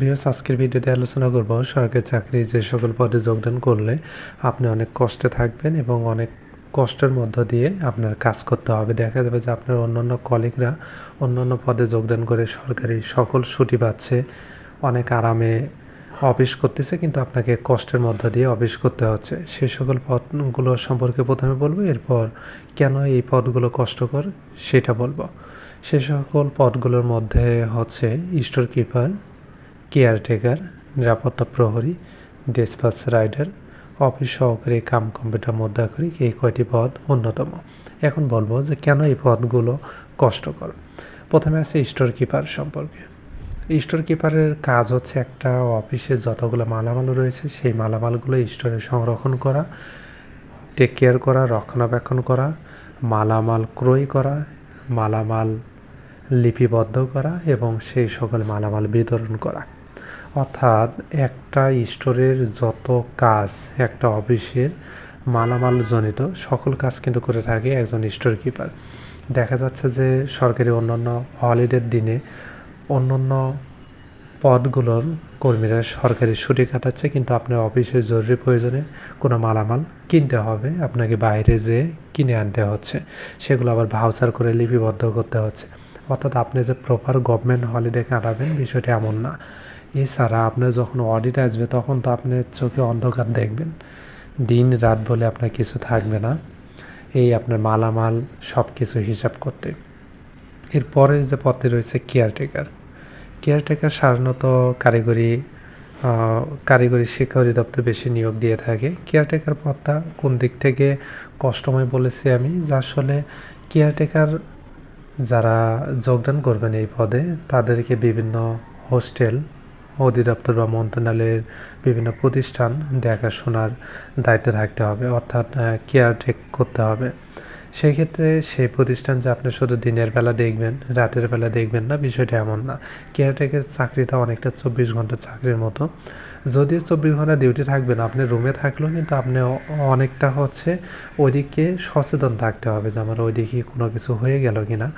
বিহস আজকের ভিডিওতে আলোচনা করব সরকারি চাকরি যে সকল পদে যোগদান করলে আপনি অনেক কষ্টে থাকবেন এবং অনেক কষ্টের মধ্য দিয়ে আপনার কাজ করতে হবে। দেখা যাবে যে আপনার অন্যান্য কলিগরা অন্যান্য পদে যোগদান করে সরকারি সকল ছুটি পাচ্ছে, অনেক আরামে অফিস করতেছে, কিন্তু আপনাকে কষ্টের মধ্য দিয়ে অফিস করতে হচ্ছে। সেই সকল পদগুলো সম্পর্কে প্রথমে বলব, এরপর কেন এই পদগুলো কষ্টকর সেটা বলব। সে সকল পদগুলোর মধ্যে হচ্ছে স্টোর কিপার কেয়ারটেকার, নিরাপত্তা প্রহরী, ডিসপাস রাইডার, অফিস সহকারী, কাম কম্পিউটার মুদ্রাকরী, এই কয়টি পদ অন্যতম। এখন বলব যে কেন এই পদগুলো কষ্টকর? প্রথমে আছে স্টোর কিপার সম্পর্কে। স্টোর কিপারের কাজ হচ্ছে একটা অফিসে যতগুলো মালামাল রয়েছে, সেই মালামালগুলো স্টোরে সংরক্ষণ করা টেক কেয়ার করা, রক্ষণাবেক্ষণ করা, মালামাল ক্রয় করা, মালামাল লিপিবদ্ধ করা এবং সেই সকল মালামাল বিতরণ করা। অর্থাৎ একটা স্টোরের যত কাজ, একটা অফিসের মালামাল জনিত সকল কাজ কিন্তু করে থাকে একজন স্টোর কিপার। দেখা যাচ্ছে যে সরকারি অন্যান্য হলিডের দিনে অন্যান্য পদগুলোর কর্মীরা সরকারি ছুটি কাটাচ্ছে, কিন্তু আপনার অফিসের জরুরি প্রয়োজনে কোনো মালামাল কিনতে হবে, আপনাকে বাইরে যেয়ে কিনে আনতে হচ্ছে। সেগুলো আবার ভাউচার করে লিপিবদ্ধ করতে হচ্ছে। অর্থাৎ আপনি যে প্রপার গভর্নমেন্ট হলিডে কাটাবেন, বিষয়টি এমন না। এছাড়া আপনার যখন অডিট আসবে, তখন তো আপনি চোখে অন্ধকার দেখবেন। দিন রাত বলে আপনার কিছু থাকবে না। এই আপনার মালামাল সব কিছু হিসাব করতে। এরপরের যে পথে রয়েছে কেয়ারটেকার কেয়ারটেকার সাধারণত কারিগরি কারিগরি শিক্ষা অধিদপ্তর বেশি নিয়োগ দিয়ে থাকে। কেয়ারটেকার পদটা কোন দিক থেকে কষ্টময় বলেছি আমি? যে আসলে কেয়ারটেকার যারা যোগদান করবেন এই পদে, তাদেরকে বিভিন্ন হোস্টেল, অধিদপ্তর বা মন্ত্রণালয়ের বিভিন্ন প্রতিষ্ঠান দেখাশোনার দায়িত্বে থাকতে হবে, অর্থাৎ কেয়ারটেক করতে হবে। সেই ক্ষেত্রে সেই প্রতিষ্ঠান যে আপনি শুধু দিনের বেলা দেখবেন, রাতের বেলা দেখবেন না, বিষয়টা এমন না। কেয়ারটেকের চাকরিটা অনেকটা চব্বিশ ঘণ্টা চাকরির মতো। যদিও চব্বিশ ঘণ্টা ডিউটি থাকবেন আপনি রুমে থাকলেও কিন্তু আপনি অনেকটা হচ্ছে ওইদিকে সচেতন থাকতে হবে যে আমার ওইদিকে কোনো কিছু হয়ে গেল কি না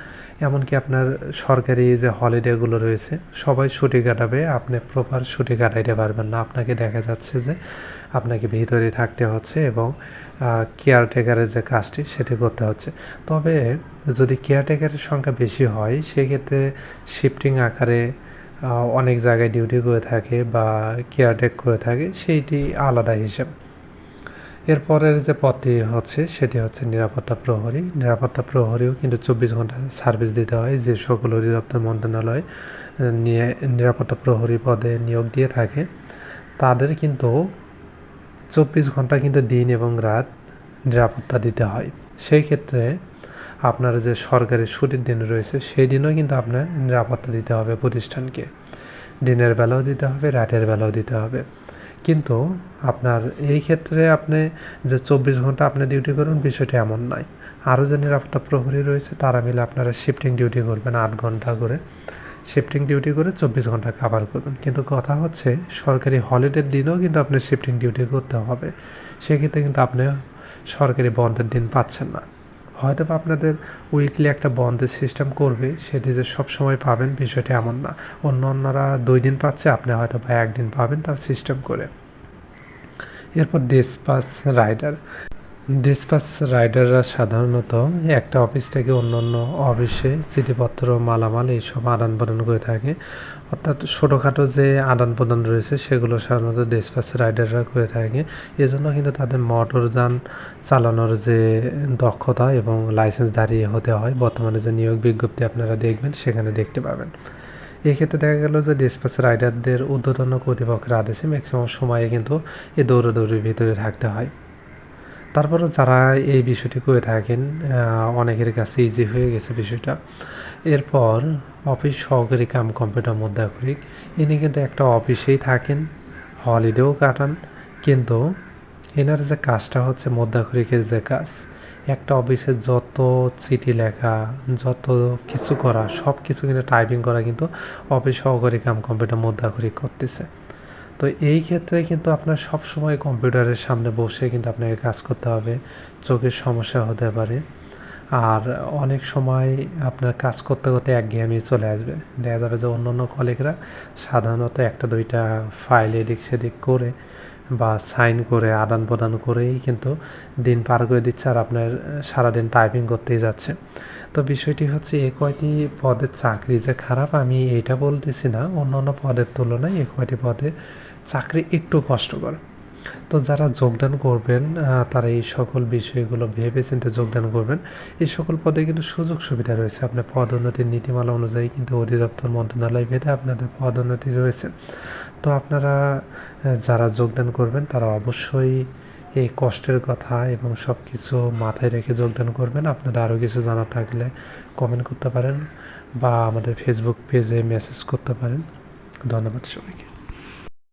এমনকি আপনার সরকারি যে হলিডেগুলো রয়েছে, সবাই ছুটি কাটাবে, আপনি প্রপার ছুটি কাটাইতে পারবেন না। আপনাকে দেখা যাচ্ছে যে আপনাকে ভিতরে থাকতে হচ্ছে এবং কেয়ারটেকারের যে কাজটি সেটি করতে হচ্ছে। তবে যদি কেয়ারটেকারের সংখ্যা বেশি হয়, সেক্ষেত্রে শিফটিং আকারে অনেক জায়গায় ডিউটি করে থাকে বা কেয়ারটেক করে থাকে, সেইটি আলাদা হিসেব। এরপরের যে পদটি হচ্ছে, সেটি হচ্ছে নিরাপত্তা প্রহরী। নিরাপত্তা প্রহরীও কিন্তু চব্বিশ ঘণ্টা সার্ভিস দিতে হয়, যে সকল অধিদপ্তর মন্ত্রণালয় নিয়ে নিরাপত্তা প্রহরী পদে নিয়োগ দিয়ে থাকে। তাদের কিন্তু চব্বিশ ঘণ্টা কিন্তু দিন এবং রাত নিরাপত্তা দিতে হয়। সেই ক্ষেত্রে আপনার যে সরকারি ছুটির দিন রয়েছে, সেই দিনও কিন্তু আপনার নিরাপত্তা দিতে হবে প্রতিষ্ঠানকে। দিনের বেলাও দিতে হবে, রাতের বেলাও দিতে হবে। কিন্তু আপনার এই ক্ষেত্রে আপনি যে চব্বিশ ঘণ্টা আপনি ডিউটি করুন, বিষয়টা এমন নয়। আরও যে নিরাপত্তা প্রহরী রয়েছে, তারা মিলে আপনারা শিফটিং ডিউটি করবেন আট ঘণ্টা করে। শিফটিং ডিউটি করে চব্বিশ ঘণ্টা কাভার করবেন। কিন্তু কথা হচ্ছে, সরকারি হলিডের দিনও কিন্তু আপনি শিফটিং ডিউটি করতে হবে। সেক্ষেত্রে কিন্তু আপনি সরকারি বন্ধের দিন পাচ্ছেন না। হয়তো বা আপনাদের উইকলি একটা বন্ধের সিস্টেম করবে, সেটি যে সব সময় পাবেন বিষয়টি এমন না। অন্য অন্যরা দুই দিন পাচ্ছে, আপনি হয়তো বা একদিন পাবেন তার সিস্টেম করে। এরপর ডিসপাস রাইডার ডিসপাস রাইডাররা সাধারণত একটা অফিস থেকে অন্য অন্য অফিসে চিঠিপত্র, মালামাল এইসব আদান প্রদান করে থাকে। অর্থাৎ ছোটোখাটো যে আদান প্রদান রয়েছে সেগুলো সাধারণত ডিসপাস রাইডাররা করে থাকে। এজন্য কিন্তু তাদের মোটরযান চালানোর যে দক্ষতা এবং লাইসেন্স দাঁড়িয়ে হতে হয়, বর্তমানে যে নিয়োগ বিজ্ঞপ্তি আপনারা দেখবেন সেখানে দেখতে পাবেন। এক্ষেত্রে দেখা গেল যে ডিসপাস রাইডারদের ঊর্ধ্বতন কর্তৃপক্ষের আদেশে ম্যাক্সিমাম সময়ে কিন্তু এই দৌড়াদৌড়ির ভিতরে থাকতে হয়। তারপরে যারা এই বিষয়টি করে থাকেন অনেকের কাছে ইজি হয়ে গেছে বিষয়টা। এরপর অফিস সহকারী কাম কম্পিউটার মুদ্রাকরিক ইনি কিন্তু একটা অফিসেই থাকেন হলিডেও কাটান, কিন্তু এনার যে কাজটা হচ্ছে মুদ্রাকরিকের যে কাজ, একটা অফিসে যত চিঠি লেখা, যত কিছু করা সব কিছু কিন্তু টাইপিং করা কিন্তু অফিস সহকারী কাম কম্পিউটার মুদ্রাকরিক করতেছে। তো এই ক্ষেত্রে কিন্তু আপনার সব সময় কম্পিউটারের সামনে বসে কিন্তু আপনাকে কাজ করতে হবে। চোখের সমস্যা হতে পারে। আর অনেক সময় আপনার কাজ করতে করতে একঘেয়েমি চলে আসবে। দেখা যাবে যে অন্য অন্য কলিগরা সাধারণত একটা দুইটা ফাইল এদিক সেদিক করে বা সাইন করে, আদান প্রদান করেই কিন্তু দিন পার করে দিচ্ছে আর আপনার সারাদিন টাইপিং করতেই যাচ্ছে। তো বিষয়টি হচ্ছে এ কয়টি পদের চাকরি যে খারাপ আমি এটা বলতেছি না অন্য অন্য পদের তুলনায় এ কয়টি পদে চাকরি একটু কষ্টকর। তো যারা যোগদান করবেন তারা এই সকল বিষয়গুলো ভেবে চিন্তে যোগদান করবেন। এই সকল পদে কিন্তু সুযোগ সুবিধা রয়েছে। আপনার পদোন্নতির নীতিমালা অনুযায়ী কিন্তু অধিদপ্তর মন্ত্রণালয় ভেদে আপনাদের পদোন্নতি রয়েছে। তো আপনারা যারা যোগদান করবেন, তারা অবশ্যই এই কষ্টের কথা এবং সব কিছু মাথায় রেখে যোগদান করবেন। আপনারা আরও কিছু জানা থাকলে কমেন্ট করতে পারেন বা আমাদের ফেসবুক পেজে মেসেজ করতে পারেন। ধন্যবাদ সবাইকে।